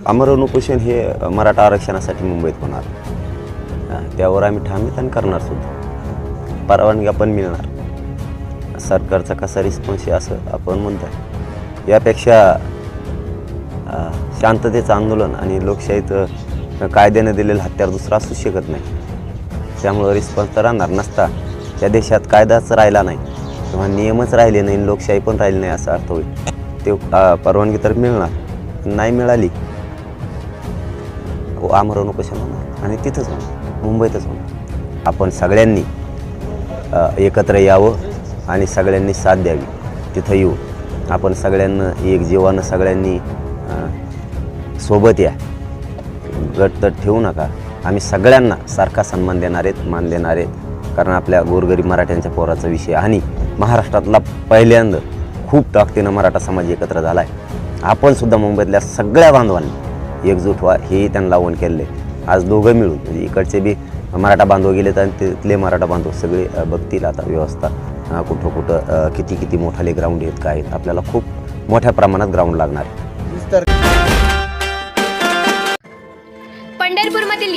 अमरवण उपोषण हे मराठा आरक्षणासाठी मुंबईत होणार. त्यावर आम्ही ठाम करणार सुद्धा. परवानग्या पण मिळणार. सरकारचा कसा रिस्पॉन्स आहे असं आपण म्हणतो यापेक्षा शांततेचं आंदोलन आणि लोकशाहीत कायद्याने दिलेलं हत्यार दुसरा असू शकत नाही. त्यामुळं रिस्पॉन्स तर राहणार नसता. त्या देशात कायदाच राहिला नाही. किंवा नियमच राहिले नाही लोकशाही पण राहिली नाही असा अर्थ होईल. ते परवानगी तर मिळणार. नाही मिळाली. हो, आमरण उपोषण होणार. आणि तिथंच होणार. मुंबईतच होणार. आपण सगळ्यांनी एकत्र यावं आणि सगळ्यांनी साथ द्यावी. तिथं येऊ. आपण सगळ्यांना एक जीवानं सगळ्यांनी सोबत या. गटतट ठेवू नका. आम्ही सगळ्यांना सारखा सन्मान देणार आहेत मान देणार आहेत. कारण आपल्या गोरगरीब मराठ्यांच्या पोराचा विषय. आणि महाराष्ट्रातला पहिल्यांदा खूप ताकदीनं मराठा समाज एकत्र झाला आहे आपणसुद्धा मुंबईतल्या सगळ्या बांधवांनी एकजूट व्हा हेही त्यांना लावून केलेलं. आहे आज दोघं मिळून म्हणजे इकडचे बी मराठा बांधव गेले तर तिथले मराठा बांधव सगळे बघतील आता व्यवस्था. कुठं कुठं किती किती मोठाले ग्राउंड आहेत काय आहेत. आपल्याला खूप मोठ्या प्रमाणात ग्राउंड लागणार आहे.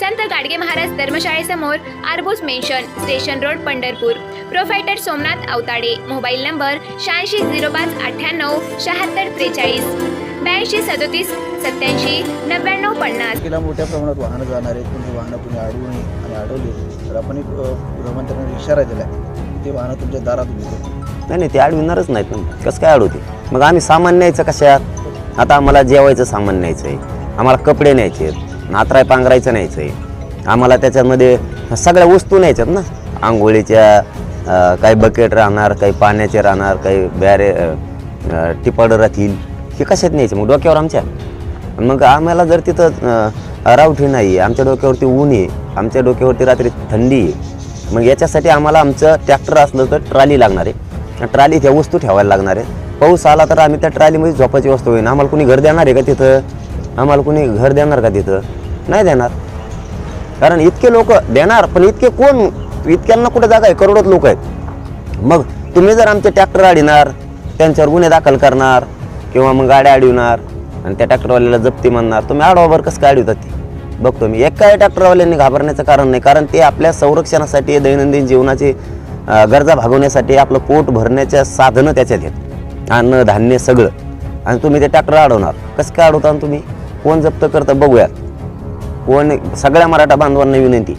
संत गाडगे महाराज धर्मशाळेसमोर आरबोस mansion station road Pandharpur. Proprietor Somnath Awatade. Mobile number शहाऐंशी झिरो पाच अठ्ठ्याण्णव शहात्तर त्रेचाळीस. ब्याऐंशी सदोतीस सत्याऐंशी नव्याण्णव पन्नास. तिला मोठ्या प्रमाणात वाहनं जाणार आहेत. पण ती वाहनं कुणी अडवू नये आणि अडवली तर आपण एक गृहमंत्र्यांनी इशारा दिला ते वाहनं तुमच्या दारात उभी नाही नाही ते अडविणारच नाहीत ना. कसं काय अडवते? मग आम्ही सामान न्यायचं कशात? आता आम्हाला जेवायचं सामान न्यायचं आहे. आम्हाला कपडे न्यायचे आहेत. नातराय पांघरायचं न्यायचं आहे आम्हाला त्याच्यामध्ये सगळ्या वस्तू न्यायच्यात ना. आंघोळीच्या काही बकेट राहणार काही पाण्याचे राहणार काही बॅरे टिपाडं राहतील. हे कशात न्यायचे? मग डोक्यावर आमच्या. मग आम्हाला जर तिथं रावठी नाही आहे आमच्या डोक्यावरती ऊन आहे आमच्या डोक्यावरती रात्री थंडी आहे मग याच्यासाठी आम्हाला आमचं ट्रॅक्टर असलं तर ट्राली लागणार आहे. ट्रालीत ह्या वस्तू ठेवायला लागणार आहे. पाऊस आला तर आम्ही त्या ट्रालीमध्ये झोपाची वस्तू होईन. आम्हाला कोणी घर देणार आहे का तिथं? आम्हाला कोणी घर देणार का तिथं? नाही देणार. कारण इतके लोक देणार पण इतके कोण इतक्यांना कुठे जागा आहे? करोडोत लोक आहेत. मग तुम्ही जर आमचे ट्रॅक्टर अडविणार त्यांच्यावर गुन्हे दाखल करणार किंवा मग गाड्या अडविणार आणि त्या ट्रॅक्टरवाल्याला जप्ती म्हणणार तुम्ही आडवावर कसं काय अडवतात ते? बघतो मी एकाही ट्रॅक्टरवाल्यांनी घाबरण्याचं कारण नाही कारण ते आपल्या संरक्षणासाठी दैनंदिन जीवनाची गरजा भागवण्यासाठी आपलं पोट भरण्याच्या साधनं त्याच्यात आहेत. अन्न धान्य सगळं. आणि तुम्ही ते ट्रॅक्टर अडवणार कसं काय अडवता तुम्ही? कोण जप्त करतं बघूयात कोण सगळ्या मराठा बांधवांना विनंती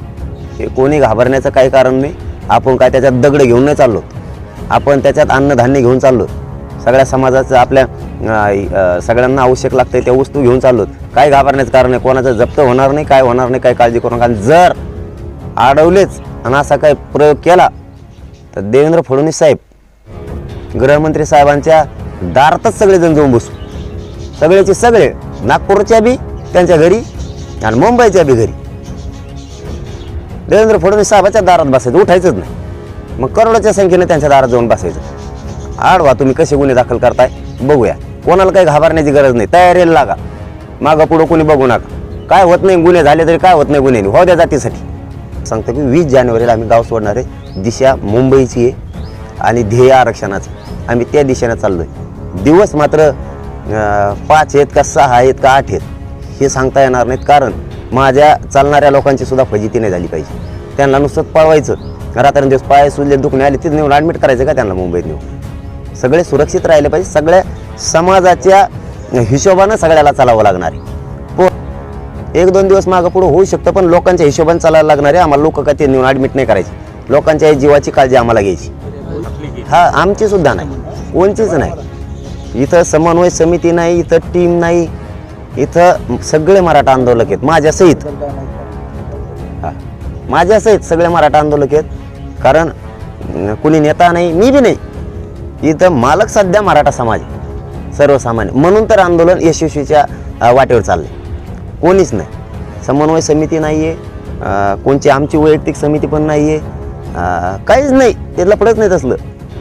की कोणी घाबरण्याचं काही कारण नाही. आपण काय त्याच्यात दगड घेऊन नाही चाललो. आपण त्याच्यात अन्नधान्य घेऊन चाललो. सगळ्या समाजाचं आपल्या सगळ्यांना आवश्यक लागतं त्या वस्तू घेऊन चाललो. काय घाबरण्याचं कारण आहे कोणाचं जप्त होणार नाही काय होणार नाही काय काळजी करू नका. जर अडवलेच आणि असा काही प्रयोग केला तर देवेंद्र फडणवीस साहेब गृहमंत्री साहेबांच्या दारातच सगळेजण जाऊन बसू. सगळेचे सगळे नागपूरच्या बी त्यांच्या घरी आणि मुंबईच्या बी घरी. देवेंद्र फडणवीस साहेबाच्या दारात बसायचं उठायचंच नाही. मग करोडाच्या संख्येने त्यांच्या दारात जाऊन बसायचं. आडवा तुम्ही कसे गुन्हे दाखल करताय? बघूया. कोणाला काही घाबरण्याची गरज नाही. तयारीला लागा. मागं पुढं कोणी बघू नका. काय होत नाही गुन्हे झाले तरी काय होत नाही गुन्हे हो द्या जातीसाठी. सांगतो की वीस जानेवारीला आम्ही गाव सोडणार आहे दिशा मुंबईची आहे आणि ध्येय आरक्षणाचं. आम्ही त्या दिशेनं चाललो आहे दिवस मात्र पाच आहेत का सहा आहेत का आठ आहेत हे सांगता येणार नाहीत. कारण माझ्या चालणाऱ्या लोकांची सुद्धा फजिती नाही झाली पाहिजे. त्यांना नुसतं पळवायचं. रात्रंदिवस पाय सुजले दुखणे आले तिथे नेऊन ॲडमिट करायचं का त्यांना मुंबईत नेऊन? सगळे सुरक्षित राहिले पाहिजे. सगळ्या समाजाच्या हिशोबानं सगळ्याला चालावं लागणार आहे. एक दोन दिवस मागं पुढं होऊ शकतं पण लोकांच्या हिशोबाने चालायला लागणार आहे. आम्हाला लोक का ते नेऊन ॲडमिट नाही करायचे. लोकांच्या जीवाची काळजी आम्हाला घ्यायची. हा आमची सुद्धा नाही. कोणचीच नाही. इथं समन्वय समिती नाही इथं टीम नाही इथं सगळे मराठा आंदोलक आहेत. माझ्यासहित हां. माझ्यासहित सगळे मराठा आंदोलक आहेत. कारण कुणी नेता नाही मी बी नाही. इथं मालक सध्या मराठा समाज सर्वसामान्य. म्हणून तर आंदोलन यशस्वीच्या वाटेवर वाटेवर आहे कोणीच नाही. समन्वय समिती नाही आहे कोणची आमची वैयक्तिक समिती पण नाही आहे काहीच नाही. ते लपडत नाही तसलं.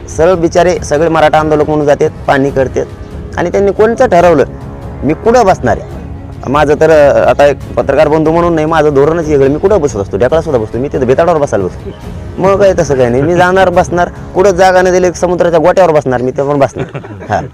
सरळ बिचारे सगळे मराठा आंदोलक म्हणून जातात पाणी करतात. आणि त्यांनी कोणचं ठरवलं? मी कुठं बसणार आहे? माझं तर आता एक पत्रकार बंधू म्हणून नाही माझं धोरणच वेगळं. मी कुठं बसत असतो? ढेकळा सुद्धा बसतो. मी तिथं बेताडावर बसायला बसतो. मग काय तसं काही नाही. मी जाणार बसणार. कुठं जागा नाही दिली समुद्राच्या गोट्यावर बसणार. मी ते पण बसणार. हां.